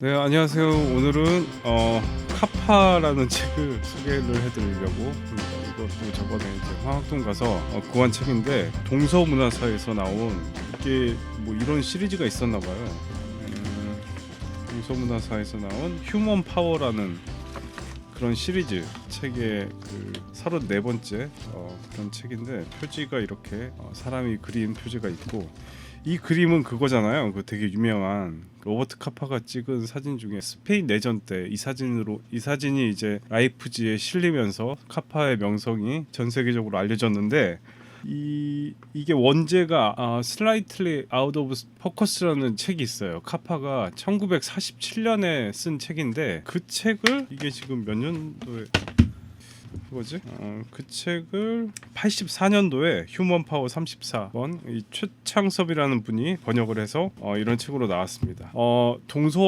네 안녕하세요. 오늘은 어 카파라는 책을 소개를 해드리려고. 이것도 저번에 이제 화학동 가서 어, 구한 책인데 동서문화사에서 나온 이게 뭐 이런 시리즈가 있었나 봐요. 음, 동서문화사에서 나온 휴먼 파워라는 그런 시리즈 책의 그 34번째 어, 그런 책인데 표지가 이렇게 어, 사람이 그린 표지가 있고 이 그림은 그거잖아요. 그 되게 유명한 로버트 카파가 찍은 사진 중에 스페인 내전 때 이 사진으로 이 사진이 이제 라이프지에 실리면서 카파의 명성이 전 세계적으로 알려졌는데 이 이게 원제가 아, 슬라이틀리 아웃 오브 포커스라는 책이 있어요. 카파가 1947년에 쓴 책인데 그 책을 이게 지금 몇 년도에 그거지? 어, 그 책을 84년도에 휴먼 파워 34번 이 최창섭이라는 분이 번역을 해서 어, 이런 책으로 나왔습니다. 어, 동서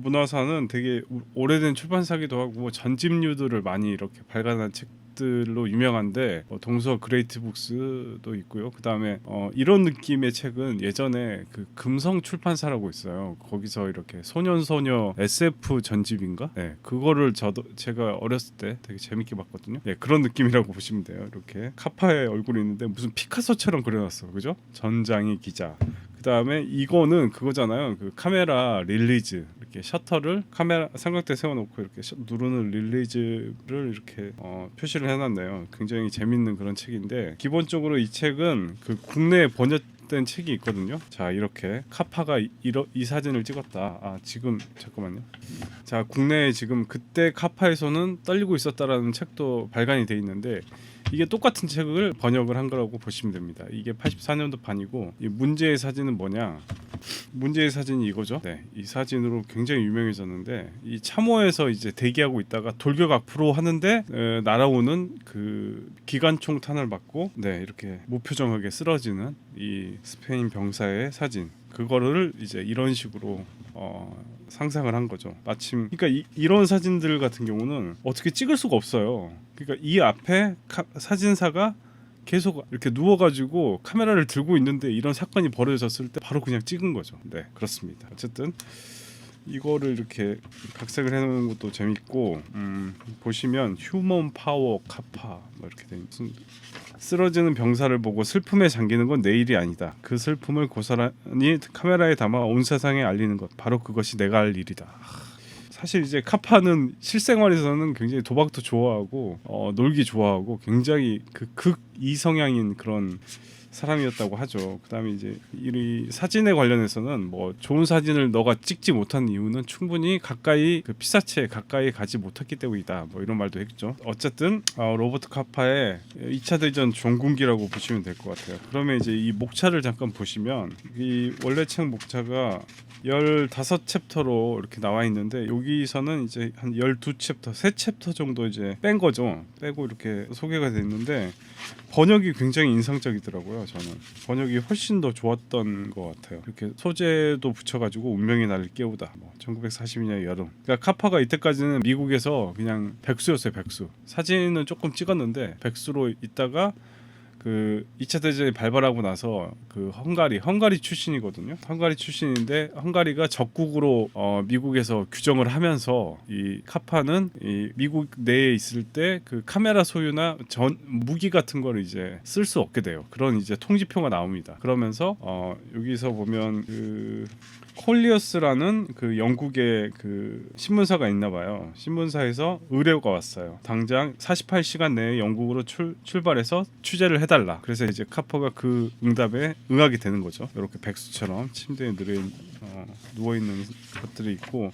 문화사는 되게 우- 오래된 출판사기도 하고 전집류들을 많이 이렇게 발간한 책 들로 유명한데 어, 동서 그레이트 북스도 있고요. 그 다음에 어, 이런 느낌의 책은 예전에 그 금성 출판사라고 있어요. 거기서 이렇게 소년 소녀 SF 전집인가? 네, 그거를 저도 제가 어렸을 때 되게 재밌게 봤거든요. 네, 그런 느낌이라고 보시면 돼요. 이렇게 카파의 얼굴이 있는데 무슨 피카소처럼 그려놨어, 그죠? 전장희 기자. 그 다음에 이거는 그거잖아요. 그 카메라 릴리즈 이렇게 셔터를 카메라 삼각대 세워놓고 이렇게 셔- 누르는 릴리즈를 이렇게 어, 표시를 해놨네요. 굉장히 재밌는 그런 책인데 기본적으로 이 책은 그 국내에 번역 된 책이 있거든요. 자 이렇게 카파가 이, 이러, 이 사진을 찍었다. 아 지금 잠깐만요. 자 국내에 지금 그때 카파에서는 떨리고 있었다라는 책도 발간이 돼 있는데 이게 똑같은 책을 번역을 한 거라고 보시면 됩니다. 이게 84년도 판이고 이 문제의 사진은 뭐냐? 문제의 사진이 이거죠. 네, 이 사진으로 굉장히 유명해졌는데 이 참호에서 이제 대기하고 있다가 돌격 앞으로 하는데 에, 날아오는 그 기관총 탄을 맞고 네 이렇게 무표정하게 쓰러지는 이 스페인 병사의 사진. 그거를 이제 이런 식으로 어, 상상을 한 거죠. 마침 그러니까 이, 이런 사진들 같은 경우는 어떻게 찍을 수가 없어요. 그러니까 이 앞에 카- 사진사가 계속 이렇게 누워가지고 카메라를 들고 있는데 이런 사건이 벌어졌을 때 바로 그냥 찍은 거죠. 네, 그렇습니다. 어쨌든 이거를 이렇게 각색을 해놓은 것도 재밌고 음, 보시면 휴먼 파워 카파 뭐 이렇게 돼 무슨 쓰러지는 병사를 보고 슬픔에 잠기는 건 내 일이 아니다. 그 슬픔을 고스란히 카메라에 담아 온 세상에 알리는 것 바로 그것이 내가 할 일이다. 사실 이제 카파는 실생활에서는 굉장히 도박도 좋아하고 어, 놀기 좋아하고 굉장히 그 극 이성향인 그런 사람이었다고 하죠. 그다음에 이제 이 사진에 관련해서는 뭐 좋은 사진을 너가 찍지 못한 이유는 충분히 가까이 그 피사체에 가까이 가지 못했기 때문이다. 뭐 이런 말도 했죠. 어쨌든 어, 로버트 카파의 2차 대전 종군기라고 보시면 될 것 같아요. 그러면 이제 이 목차를 잠깐 보시면 이 원래 책 목차가 15챕터로 이렇게 나와 있는데 여기서는 이제 한 12챕터, 3챕터 정도 이제 뺀 거죠. 빼고 이렇게 소개가 됐는데 번역이 굉장히 인상적이더라고요. 저는 번역이 훨씬 더 좋았던 것 같아요. 이렇게 소재도 붙여가지고 운명의 날을 깨우다. 뭐 1942년 여름. 그러니까 카파가 이때까지는 미국에서 그냥 백수였어요. 백수. 사진은 조금 찍었는데 백수로 있다가 그 2차 대전이 발발하고 나서 그 헝가리 헝가리 출신이거든요. 헝가리 출신인데 헝가리가 적국으로 어, 미국에서 규정을 하면서 이 카파는 이 미국 내에 있을 때 그 카메라 소유나 전 무기 같은 걸 이제 쓸 수 없게 돼요. 그런 이제 통지표가 나옵니다. 그러면서 어, 여기서 보면 그 콜리어스라는 그 영국의 그 신문사가 있나 봐요. 신문사에서 의뢰가 왔어요. 당장 48시간 내에 영국으로 출, 출발해서 취재를 해달라. 그래서 이제 카퍼가 그 응답에 응하게 되는 거죠. 이렇게 백수처럼 침대에 어, 누워 있는 것들이 있고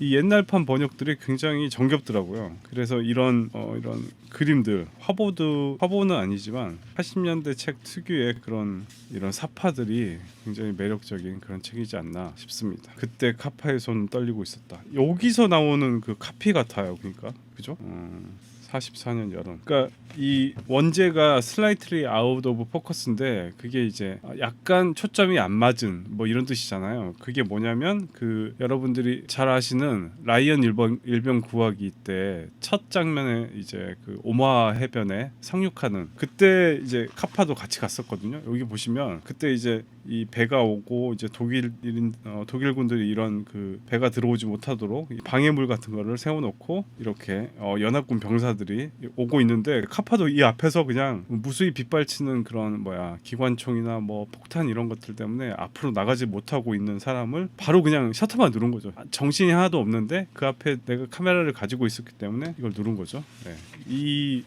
이 옛날판 번역들이 굉장히 정겹더라고요. 그래서 이런 어, 이런 그림들 화보도 화보는 아니지만 80년대 책 특유의 그런 이런 사파들이 굉장히 매력적인 그런 책이지 않나 싶습니다. 그때 카파의 손 떨리고 있었다. 여기서 나오는 그 카피 같아요. 그러니까 그죠? 음, 44년 여름. 그러니까 이 원제가 슬라이트리 아웃 오브 포커스인데 그게 이제 약간 초점이 안 맞은 뭐 이런 뜻이잖아요. 그게 뭐냐면 그 여러분들이 잘 아시는 라이언 일병 일병 구하기 때 첫 장면에 이제 그 오마 해변에 상륙하는 그때 이제 카파도 같이 갔었거든요. 여기 보시면 그때 이제 이 배가 오고 이제 독일인 어, 독일군들이 이런 그 배가 들어오지 못하도록 이 방해물 같은 거를 세워놓고 이렇게 어, 연합군 병사들 이 오고 있는데 카파도 이 앞에서 그냥 무수히 빗발치는 그런 뭐야 기관총이나 뭐 폭탄 이런 것들 때문에 앞으로 나가지 못하고 있는 사람을 바로 그냥 셔터만 누른 거죠. 정신이 하나도 없는데 그 앞에 내가 카메라를 가지고 있었기 때문에 이걸 누른 거죠. 네. 이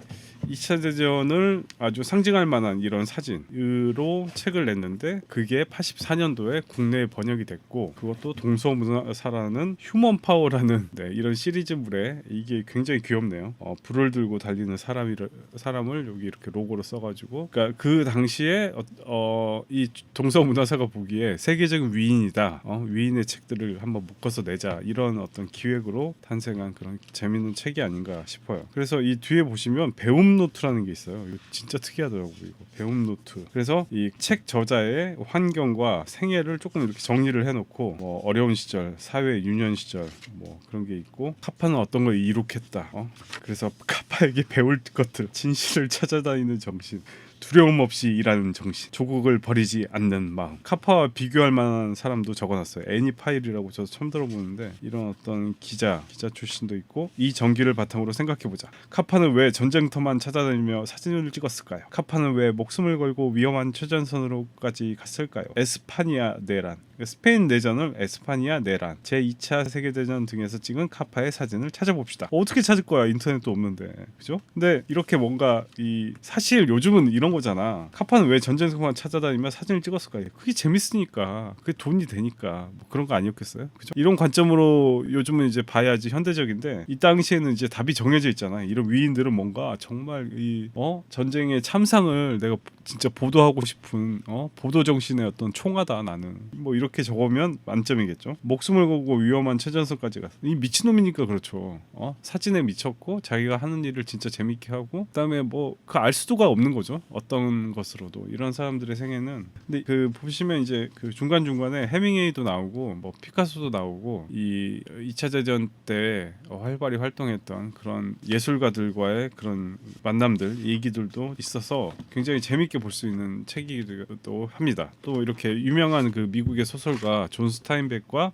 2차 대전을 아주 상징할 만한 이런 사진으로 책을 냈는데 그게 84년도에 국내에 번역이 됐고 그것도 동서문화사라는 휴먼 파워라는 네, 이런 시리즈물에 이게 굉장히 귀엽네요. 어, 불을 들고 달리는 사람이 사람을 여기 이렇게 로고로 써가지고 그러니까 그 당시에 어, 어, 이 동서문화사가 보기에 세계적인 위인이다. 어, 위인의 책들을 한번 묶어서 내자 이런 어떤 기획으로 탄생한 그런 재밌는 책이 아닌가 싶어요. 그래서 이 뒤에 보시면 배움 노트라는 게 있어요. 이거 진짜 특이하더라고요. 이거 배움 노트. 그래서 이 책 저자의 환경과 생애를 조금 이렇게 정리를 해놓고 뭐 어려운 시절, 사회 유년 시절 뭐 그런 게 있고 카파는 어떤 걸 이룩했다. 어? 그래서 카파에게 배울 것들, 진실을 찾아다니는 정신. 두려움 없이 일하는 정신, 조국을 버리지 않는 마음. 카파와 비교할 만한 사람도 적어놨어요. 애니 파일이라고 저도 처음 들어보는데 이런 어떤 기자, 기자 출신도 있고 이 전기를 바탕으로 생각해보자. 카파는 왜 전쟁터만 찾아다니며 사진을 찍었을까요? 카파는 왜 목숨을 걸고 위험한 최전선으로까지 갔을까요? 에스파니아 내란. 스페인 내전을 에스파니아 내란, 제2차 세계대전 등에서 찍은 카파의 사진을 찾아봅시다. 어떻게 찾을 거야? 인터넷도 없는데. 그죠? 근데 이렇게 뭔가 이 사실 요즘은 이런 거잖아. 카파는 왜 전쟁터만 찾아다니며 사진을 찍었을까요? 그게 재밌으니까. 그게 돈이 되니까. 뭐 그런 거 아니었겠어요? 그죠? 이런 관점으로 요즘은 이제 봐야지 현대적인데 이 당시에는 이제 답이 정해져 있잖아. 이런 위인들은 뭔가 정말 이 어? 전쟁의 참상을 내가 진짜 보도하고 싶은 어? 보도 정신의 어떤 총하다 나는. 뭐 이렇게 적으면 만점이겠죠. 목숨을 걸고 위험한 최전선까지 갔어. 이 미친놈이니까 그렇죠. 어? 사진에 미쳤고 자기가 하는 일을 진짜 재밌게 하고 그다음에 뭐 그 알 수도가 없는 거죠. 어떤 것으로도 이런 사람들의 생애는 근데 그 보시면 이제 그 중간 중간에 해밍웨이도 나오고 뭐 피카소도 나오고 이 2차 대전 때 어, 활발히 활동했던 그런 예술가들과의 그런 만남들 얘기들도 있어서 굉장히 재밌게 볼 수 있는 책이기도 합니다. 또 이렇게 유명한 그 미국의 소설가 존 스타인백과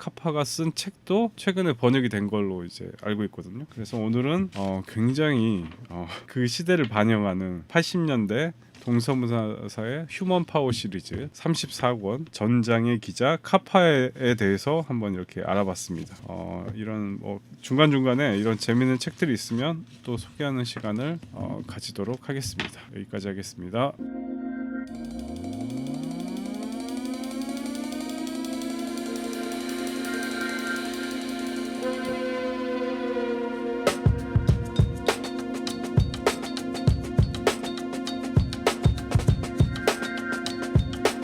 카파가 쓴 책도 최근에 번역이 된 걸로 이제 알고 있거든요. 그래서 오늘은 어, 굉장히 어, 그 시대를 반영하는 80년대 동서문화사의 휴먼 파워 시리즈 34권 전장의 기자 카파에 대해서 한번 이렇게 알아봤습니다. 어, 이런 뭐 중간 중간에 이런 재미있는 책들이 있으면 또 소개하는 시간을 어, 가지도록 하겠습니다. 여기까지 하겠습니다.